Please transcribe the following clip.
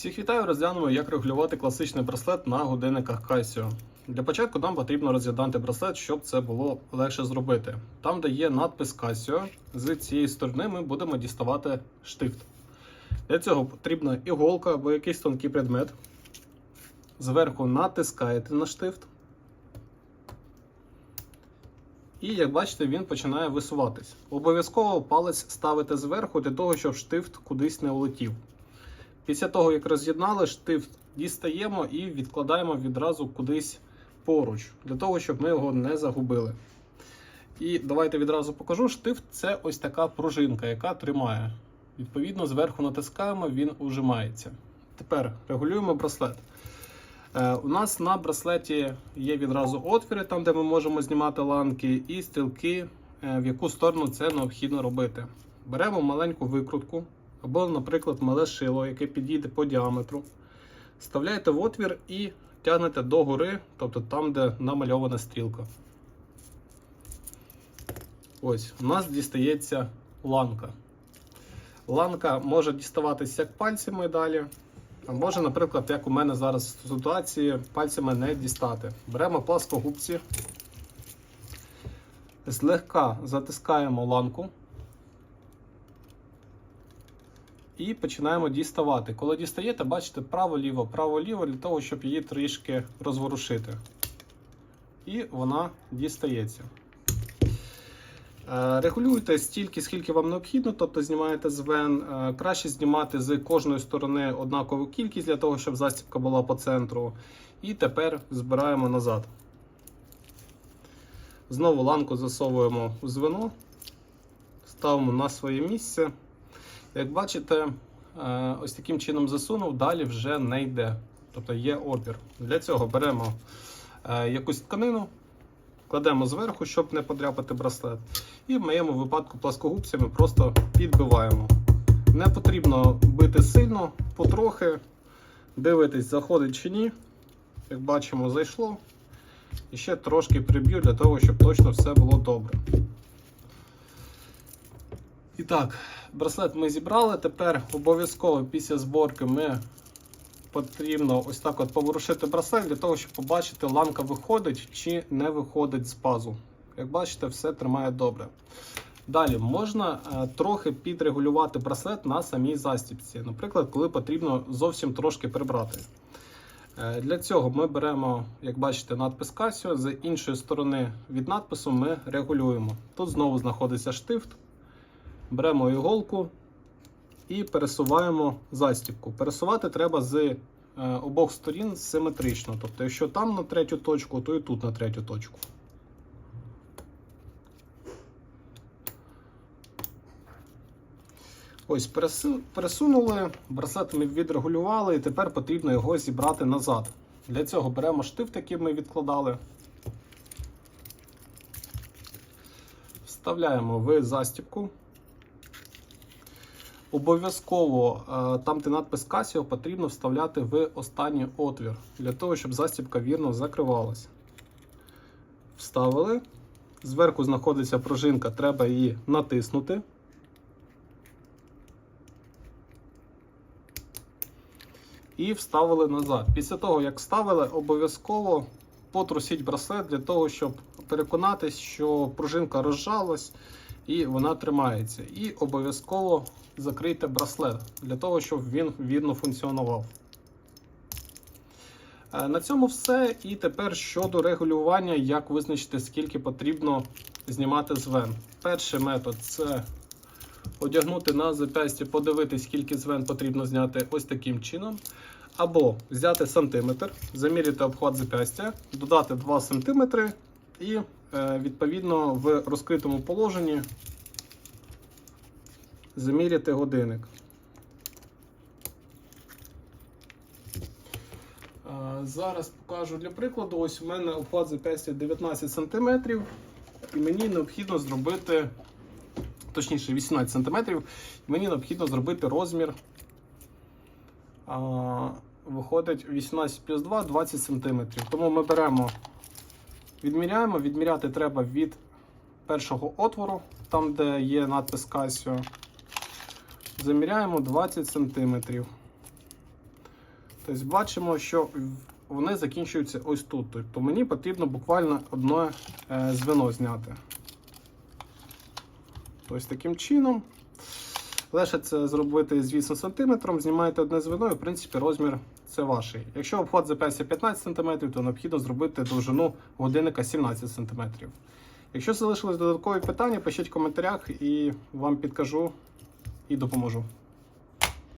Всіх вітаю, розглянемо, як регулювати класичний браслет на годинниках Casio. Для початку нам потрібно роз'єднати браслет, щоб це було легше зробити. Там, де є надпис Casio, з цієї сторони ми будемо діставати штифт. Для цього потрібна іголка або якийсь тонкий предмет. Зверху натискаєте на штифт. І як бачите, він починає висуватись. Обов'язково палець ставите зверху для того, щоб штифт кудись не улетів. Після того, як роз'єднали, штифт дістаємо і відкладаємо відразу кудись поруч, для того, щоб ми його не загубили. І давайте відразу покажу. Штифт це ось така пружинка, яка тримає. Відповідно, зверху натискаємо, він ужимається. Тепер регулюємо браслет. Е, у нас на браслеті є відразу отвіри, там де ми можемо знімати ланки, і стрілки, е, в яку сторону це необхідно робити. Беремо маленьку викрутку, або, наприклад, мале шило, яке підійде по діаметру. Вставляєте в отвір і тягнете догори, тобто там, де намальована стрілка. Ось, у нас дістається ланка. Ланка може діставатися як пальцями далі. А може, наприклад, як у мене зараз в ситуації, пальцями не дістати. Беремо пласкогубці, злегка затискаємо ланку і починаємо діставати. Коли дістаєте, бачите право-ліво, право-ліво для того, щоб її трішки розворушити. І вона дістається. Е, Регулюйте стільки, скільки вам необхідно, тобто знімаєте з вен. Е, Краще знімати з кожної сторони однакову кількість для того, щоб застібка була по центру. І тепер збираємо назад. Знову ланку засовуємо у звено, ставимо на своє місце. Як бачите, е, ось таким чином засунув, далі вже не йде. Тобто є опір. Для цього беремо е, якусь тканину, кладемо зверху, щоб не подряпати браслет. І в моєму випадку пласкогубцями просто підбиваємо. Не потрібно бити сильно, потрохи. Дивитись, заходить чи ні. Як бачимо, зайшло. І ще трошки приб'ю для того, щоб точно все було добре. І так, браслет ми зібрали. Тепер обов'язково після зборки ми потрібно ось так от поворушити браслет для того, щоб побачити, ланка виходить чи не виходить з пазу. Як бачите, все тримає добре. Далі можна е, трохи підрегулювати браслет на самій застібці. Наприклад, коли потрібно зовсім трошки прибрати. Е, Для цього ми беремо, як бачите, надпис Casio, з іншої сторони від надпису ми регулюємо. Тут знову знаходиться штифт. Беремо іголку і пересуваємо застібку. Пересувати треба з е, обох сторін симетрично. Тобто, якщо там на третю точку, то і тут на третю точку. Ось пересунули, браслет ми відрегулювали, і тепер потрібно його зібрати назад. Для цього беремо штифт, який ми відкладали. Вставляємо в застібку. Обов'язково е, там, де надпис Casio, потрібно вставляти в останній отвір, для того, щоб застібка вірно закривалася. Вставили. Зверху знаходиться пружинка, треба її натиснути. І вставили назад. Після того, як вставили, обов'язково потрусіть браслет для того, щоб переконатись, що пружинка розжалась і вона тримається. І обов'язково закрийте браслет для того, щоб він вірно функціонував. Е, На цьому все. І тепер щодо регулювання, як визначити, скільки потрібно знімати з вен. Перший метод це одягнути на запястя, подивитись, скільки з вен потрібно зняти ось таким чином. Або взяти сантиметр, заміряти обхват запястя, додати 2 см і е, відповідно в розкритому положенні заміряти годинник. Е, Зараз покажу для прикладу. Ось у мене обхват запястя 19 см, і мені необхідно зробити, точніше 18 см, і мені необхідно зробити розмір. а, Виходить 18 плюс 2 20 см. Тому ми беремо, відміряємо. Відміряти треба від першого отвору, там де є надпис Casio. Заміряємо 20 см. Тобто бачимо, що вони закінчуються ось тут. Тобто мені потрібно буквально одне е, звено зняти. Ось таким чином. Легше це зробити з 8 см, знімаєте одне звено і в принципі розмір це ваш. Якщо обход зап'ястя 15 см, то необхідно зробити довжину годинника 17 см. Якщо залишились додаткові питання, пишіть в коментарях і вам підкажу і допоможу.